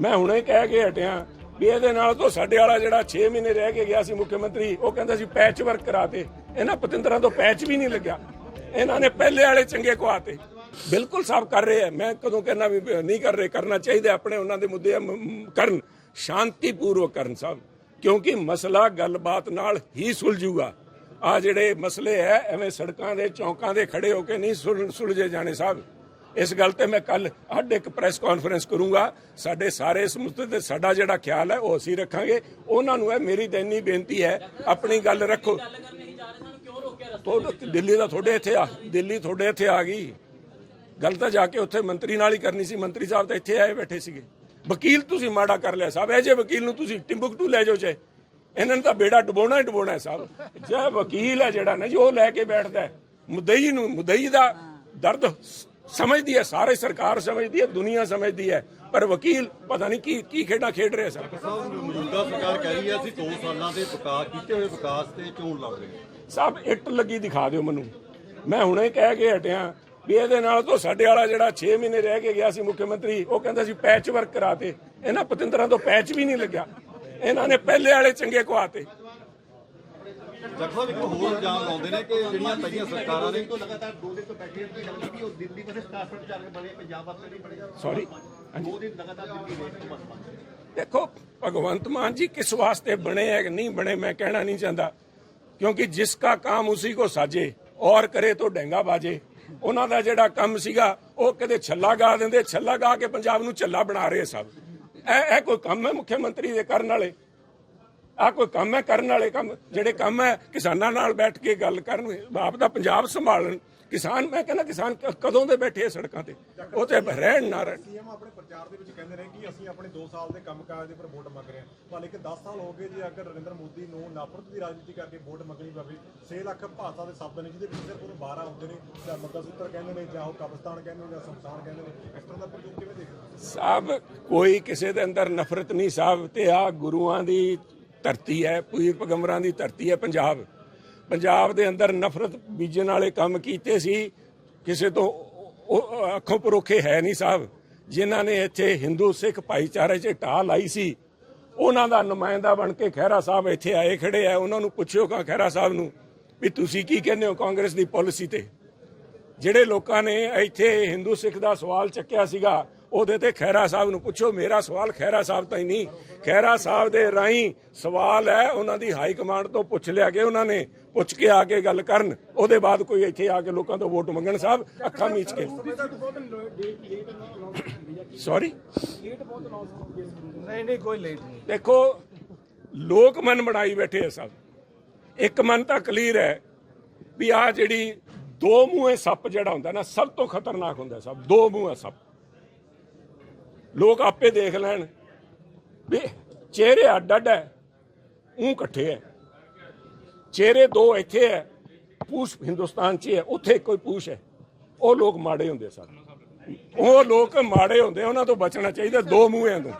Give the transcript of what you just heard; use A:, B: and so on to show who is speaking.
A: ਮੈਂ ਹੁਣੇ ਕਹਿ ਕੇ ਹਟਿਆ ਵੀ ਇਹਦੇ ਨਾਲ ਤਾਂ ਸਾਡੇ ਵਾਲਾ ਜਿਹੜਾ 6 ਮਹੀਨੇ ਰਹਿ ਕੇ ਗਿਆ ਸੀ ਮੁੱਖ ਮੰਤਰੀ, ਉਹ ਕਹਿੰਦਾ ਸੀ ਪੈਚ ਵਰਕ ਕਰਾਤੇ। ਇਹਨਾਂ ਪਤੰਦਰਾਂ ਤੋਂ ਪੈਚ ਵੀ ਨਹੀਂ ਲੱਗਿਆ। ਇਹਨਾਂ ਨੇ ਪਹਿਲੇ ਵਾਲੇ ਚੰਗੇ ਕਵਾਤੇ ਬਿਲਕੁਲ ਸਭ ਕਰ ਰਹੇ ਆ। ਮੈਂ ਕਦੋਂ ਕਹਿਣਾ ਵੀ ਨਹੀਂ ਕਰ ਰਹੇ, ਕਰਨਾ ਚਾਹੀਦਾ ਆਪਣੇ ਉਹਨਾਂ ਦੇ ਮੁੱਦੇ ਮ- ਮ- ਕਰਨ, ਸ਼ਾਂਤੀਪੂਰਵਕ ਕਰਨ ਸਾਹਿਬ। ਕਿਉਂਕਿ ਮਸਲਾ ਗੱਲਬਾਤ ਨਾਲ ਹੀ ਸੁਲਝੂਗਾ। ਆ ਜਿਹੜੇ ਮਸਲੇ ਐ ਐਵੇਂ ਸੜਕਾਂ ਦੇ, ਚੌਂਕਾਂ ਦੇ ਖੜੇ ਹੋ ਕੇ ਨਹੀਂ ਸੁਲ- ਸੁਲਝੇ ਜਾਣੇ ਸਾਹਿਬ। ਇਸ ਗੱਲ ਤੇ ਮੈਂ ਕੱਲ ਅੱਡ ਇੱਕ ਪ੍ਰੈਸ ਕਾਨਫਰੰਸ ਕਰੂੰਗਾ। ਸਾਡੇ ਸਾਰੇ ਇਸ ਮੁੱਦੇ ਤੇ ਸਾਡਾ ਜਿਹੜਾ ਖਿਆਲ ਹੈ, ਉਹ ਅਸੀਂ ਰੱਖਾਂਗੇ। ਉਹਨਾਂ ਨੂੰ ਹੈ ਮੇਰੀ ਤਾਂ ਬੇਨਤੀ ਹੈ, ਆਪਣੀ ਗੱਲ ਰੱਖੋ। ਤੁਹਾਡੇ ਦਿੱਲੀ ਦਾ ਤੁਹਾਡੇ ਇੱਥੇ ਆ, ਦਿੱਲੀ ਤੁਹਾਡੇ ਇੱਥੇ ਆ ਗਈ। ਗੱਲ ਤਾਂ ਜਾ ਕੇ ਉੱਥੇ ਮੰਤਰੀ ਨਾਲ ਹੀ ਕਰਨੀ ਸੀ। ਮੰਤਰੀ ਸਾਹਿਬ ਤਾਂ ਇੱਥੇ ਆਏ ਬੈਠੇ ਸੀਗੇ। ਵਕੀਲ ਤੁਸੀਂ ਮਾੜਾ ਕਰ ਲਿਆ ਸਾਹਿਬ, ਇਹ ਜੇ ਵਕੀਲ ਨੂੰ ਤੁਸੀਂ ਟਿੰਬਕਟੂ ਲੈ ਜਾਓ ਚਾਹੇ ਇਹਨਾਂ ਨੇ ਤਾਂ ਬੇੜਾ ਡੁਬੋਣਾ ਹੀ ਡੁਬੋਣਾ ਸਾਹਿਬ। ਜੇ ਵਕੀਲ ਹੈ ਜਿਹੜਾ ਨਾ ਜੀ, ਉਹ ਲੈ ਕੇ ਬੈਠਦਾ ਮੁਦਈ ਨੂੰ ਮੁਦਈ ਦਾ ਦਰਦ ਸਮਝਦੀ ਹੈ ਸਾਰੇ ਸਰਕਾਰ ਸਮਝਦੀ ਹੈ ਦੁਨੀਆ ਸਮਝਦੀ ਹੈ ਪਰ ਵਕੀਲ ਪਤਾ ਨਹੀਂ ਕੀ ਕੀ ਖੇਡਾਂ ਖੇਡ ਰਿਹਾ ਸਰ।
B: ਮੌਜੂਦਾ ਸਰਕਾਰ ਕਹਿ ਰਹੀ ਹੈ ਅਸੀਂ 2 ਸਾਲਾਂ ਦੇ ਵਿਕਾਸ ਕੀਤੇ ਹੋਏ ਵਿਕਾਸ ਤੇ ਚੋਣ ਲੜ ਰਹੇ
A: ਸਭ ਇੱਟ ਲੱਗੀ ਦਿਖਾ ਦਿਓ ਮੈਨੂੰ। ਮੈਂ ਹੁਣੇ ਕਹਿ ਕੇ ਹਟਿਆ ਵੀ ਇਹਦੇ ਨਾਲ ਤਾਂ ਸਾਡੇ ਵਾਲਾ ਜਿਹੜਾ 6 ਮਹੀਨੇ ਰਹਿ ਕੇ ਗਿਆ ਸੀ ਮੁੱਖ ਮੰਤਰੀ ਉਹ ਕਹਿੰਦਾ ਸੀ ਪੈਚ ਵਰਕ ਕਰਾਤੇ। ਇਹਨਾਂ ਪਤੰਦਰਾਂ ਤੋਂ ਪੈਚ ਵੀ ਨਹੀਂ ਲੱਗਿਆ। ਇਹਨਾਂ ਨੇ ਪਹਿਲੇ ਵਾਲੇ ਚੰਗੇ ਕਵਾਤੇ
B: ਜੱਖੋ ਇੱਕ ਹੋਰ ਇਲਜ਼ਾਮ ਲਾਉਂਦੇ ਨੇ ਕਿ ਜਿਹੜੀਆਂ ਪਹਿਲੀਆਂ ਸਰਕਾਰਾਂ ਨੇ
C: ਲਗਾਤਾਰ ਦੋ ਦਿਨ ਤੋਂ ਬੈਠੇ ਹੋਏ ਗੱਲ ਵੀ ਉਹ ਦਿੱਲੀ ਵਾਸਤੇ ਸਟਾਫ ਚੱਲ ਕੇ ਬਣੇ ਪੰਜਾਬ ਵਾਸਤੇ ਨਹੀਂ ਬਣੇ।
A: ਸੌਰੀ
C: ਦੋ ਦਿਨ ਲਗਾਤਾਰ ਦਿੱਲੀ ਵੇਟ ਤੋਂ ਬਸ ਬਣੇ
A: ਦੇਖੋ ਭਗਵੰਤ ਮਾਨ ਜੀ ਕਿਸ ਵਾਸਤੇ ਬਣੇ ਹੈ ਕਿ ਨਹੀਂ ਬਣੇ ਮੈਂ ਕਹਿਣਾ ਨਹੀਂ ਚਾਹੁੰਦਾ। ਕਿਉਂਕਿ ਜਿਸ ਕਾ ਕੰਮ ਉसी ਕੋ ਸਾਜੇ ਔਰ ਕਰੇ ਤੋ ਡੈਂਗਾ ਬਾਜੇ। ਉਹਨਾਂ ਦਾ ਜਿਹੜਾ ਕੰਮ ਸੀਗਾ ਉਹ ਕਦੇ ਛੱਲਾ ਗਾ ਦਿੰਦੇ ਛੱਲਾ ਗਾ ਕੇ ਪੰਜਾਬ ਨੂੰ ਛੱਲਾ ਬਣਾ ਰਹੇ ਸਭ। ਇਹ ਇਹ ਕੋਈ ਕੰਮ ਹੈ ਮੁੱਖ ਮੰਤਰੀ ਦੇ ਕਰਨ ਵਾਲੇ? ਆ ਕੋਈ ਕੰਮ ਹੈ ਕਰਨ ਵਾਲੇ ਕੰਮ? ਜਿਹੜੇ ਕੰਮ ਹੈ ਕਿਸਾਨਾਂ ਨਾਲ ਬੈਠ ਕੇ ਗੱਲ ਕਰਨ ਆਪ ਦਾ ਪੰਜਾਬ ਸੰਭਾਲਣ। ਕਿਸਾਨ ਮੈਂ ਕਹਿੰਦਾ ਕਿਸਾਨ ਕਦੋਂ ਦੇ ਬੈਠੇ ਸੜਕਾਂ ਤੇ? ਉਹ ਤੇ ਰਹਿਣ ਨਾ ਰਹਿਣ।
D: ਸੀਐਮ ਆਪਣੇ ਪ੍ਰਚਾਰ ਦੇ ਵਿੱਚ ਕਹਿੰਦੇ ਨੇ ਕਿ ਅਸੀਂ ਆਪਣੇ 2 ਸਾਲ ਦੇ ਕੰਮਕਾਜ ਦੇ ਉੱਪਰ ਵੋਟ ਮੰਗ ਰਹੇ ਹਾਂ। ਪਰ ਲੇਕਿਨ 10 ਸਾਲ ਹੋ ਗਏ ਜੀ ਅਗਰ ਨਰਿੰਦਰ ਮੋਦੀ ਨੂੰ ਨਫ਼ਰਤ ਦੀ ਰਾਜਨੀਤੀ ਕਰਕੇ ਵੋਟ ਮੰਗਣੀ ਪਵੇ 6 ਲੱਖ ਭਾਰਤਾਂ ਦੇ ਸ਼ਬਦ ਨੇ ਜਿਹਦੇ ਵਿੱਚ ਸਿਰਫ ਉਹਨੂੰ 12 ਆਉਂਦੇ ਨੇ ਜਾਂ ਮੱਦਾ ਸੂਤਰ ਕਹਿੰਦੇ ਨੇ ਜਾਂ ਉਹ ਕਬਰਸਤਾਨ ਕਹਿੰਦੇ ਨੇ ਜਾਂ ਸ਼ਮਸ਼ਾਨ ਕਹਿੰਦੇ ਨੇ ਇਸ ਤਰ੍ਹਾਂ ਦਾ ਪ੍ਰਯੋਗ ਕਿਵੇਂ ਦੇਖਦੇ
A: ਸਾਹਿਬ ਕੋਈ ਕਿਸੇ ਦੇ ਅੰਦਰ ਨਫ਼ਰਤ ਨਹੀਂ ਸਾਹਿਬ ਤੇ ਆ ਗੁਰੂਆਂ ਦੀ ਧਰਤੀ ਹੈ, ਪੀਰ ਪਗੰਬਰਾਂ ਦੀ ਧਰਤੀ ਹੈ ਪੰਜਾਬ। ਪੰਜਾਬ ਦੇ ਅੰਦਰ ਨਫ਼ਰਤ ਬੀਜਣ ਵਾਲੇ ਕੰਮ ਕੀਤੇ ਸੀ, ਕਿਸੇ ਤੋਂ ਅੱਖੋਂ ਪਰੋਖੇ ਹੈ ਨਹੀਂ ਸਾਹਿਬ। ਜਿਨ੍ਹਾਂ ਨੇ ਇੱਥੇ ਹਿੰਦੂ ਸਿੱਖ ਭਾਈਚਾਰੇ 'ਚ ਢਾਹ ਲਾਈ ਸੀ, ਉਹਨਾਂ ਦਾ ਨੁਮਾਇੰਦਾ ਬਣ ਕੇ ਖਹਿਰਾ ਸਾਹਿਬ ਇੱਥੇ ਆਏ ਖੜੇ ਆ। ਉਹਨਾਂ ਨੂੰ ਪੁੱਛਿਓ ਕਾ ਖਹਿਰਾ ਸਾਹਿਬ ਨੂੰ ਵੀ ਤੁਸੀਂ ਕੀ ਕਹਿੰਦੇ ਹੋ ਕਾਂਗਰਸ ਦੀ ਪਾਲਿਸੀ ਤੇ? ਜਿਹੜੇ ਲੋਕਾਂ ਨੇ ਇੱਥੇ ਹਿੰਦੂ ਸਿੱਖ ਦਾ ਸਵਾਲ ਚੱਕਿਆ ਸੀਗਾ ਉਹਦੇ ਤੇ ਖੈਰਾ ਸਾਹਿਬ ਨੂੰ ਪੁੱਛੋ ਮੇਰਾ ਸਵਾਲ ਖੈਰਾ ਸਾਹਿਬ ਤਾਂ ਹੀ ਨਹੀਂ। ਖੈਰਾ ਸਾਹਿਬ ਦੇ ਰਾਹੀਂ ਸਵਾਲ ਹੈ ਉਹਨਾਂ ਦੀ ਹਾਈ ਕਮਾਂਡ ਤੋਂ ਪੁੱਛ ਲਿਆ ਕਿ ਉਹਨਾਂ ਨੇ ਪੁੱਛ ਕੇ ਆ ਕੇ ਗੱਲ ਕਰਨ। ਉਹਦੇ ਬਾਅਦ ਕੋਈ ਇੱਥੇ ਆ ਕੇ ਲੋਕਾਂ ਤੋਂ ਵੋਟ ਮੰਗਣ ਸਾਹਿਬ ਅੱਖਾਂ ਮੀਚ ਕੇ। ਸੌਰੀ
E: ਨਹੀਂ ਨਹੀਂ ਕੋਈ ਲੇਟ ਨਹੀਂ।
A: ਦੇਖੋ ਲੋਕ ਮਨ ਬਣਾਈ ਬੈਠੇ ਆ ਸਭ। ਇੱਕ ਮਨ ਤਾਂ ਕਲੀਅਰ ਹੈ ਵੀ ਆ ਜਿਹੜੀ ਦੋ ਮੂੰਹੇ ਸੱਪ ਜਿਹੜਾ ਹੁੰਦਾ ਨਾ ਸਭ ਤੋਂ ਖਤਰਨਾਕ ਹੁੰਦਾ ਸਭ ਦੋ ਮੂੰਹੇ ਸੱਪ। ਲੋਕ ਆਪੇ ਦੇਖ ਲੈਣ ਵੀ ਚਿਹਰੇ ਅੱਡ ਅੱਡ ਹੈ ਉਹ ਇਕੱਠੇ ਹੈ। ਚਿਹਰੇ ਦੋ ਇੱਥੇ ਹੈ, ਪੂਛ ਹਿੰਦੁਸਤਾਨ 'ਚ ਹੈ ਉੱਥੇ ਕੋਈ ਪੂਛ ਹੈ। ਉਹ ਲੋਕ ਮਾੜੇ ਹੁੰਦੇ ਸਨ। ਉਹ ਲੋਕ ਮਾੜੇ ਹੁੰਦੇ, ਉਹਨਾਂ ਤੋਂ ਬਚਣਾ ਚਾਹੀਦਾ, ਦੋ ਮੂੰਹਿਆਂ ਤੋਂ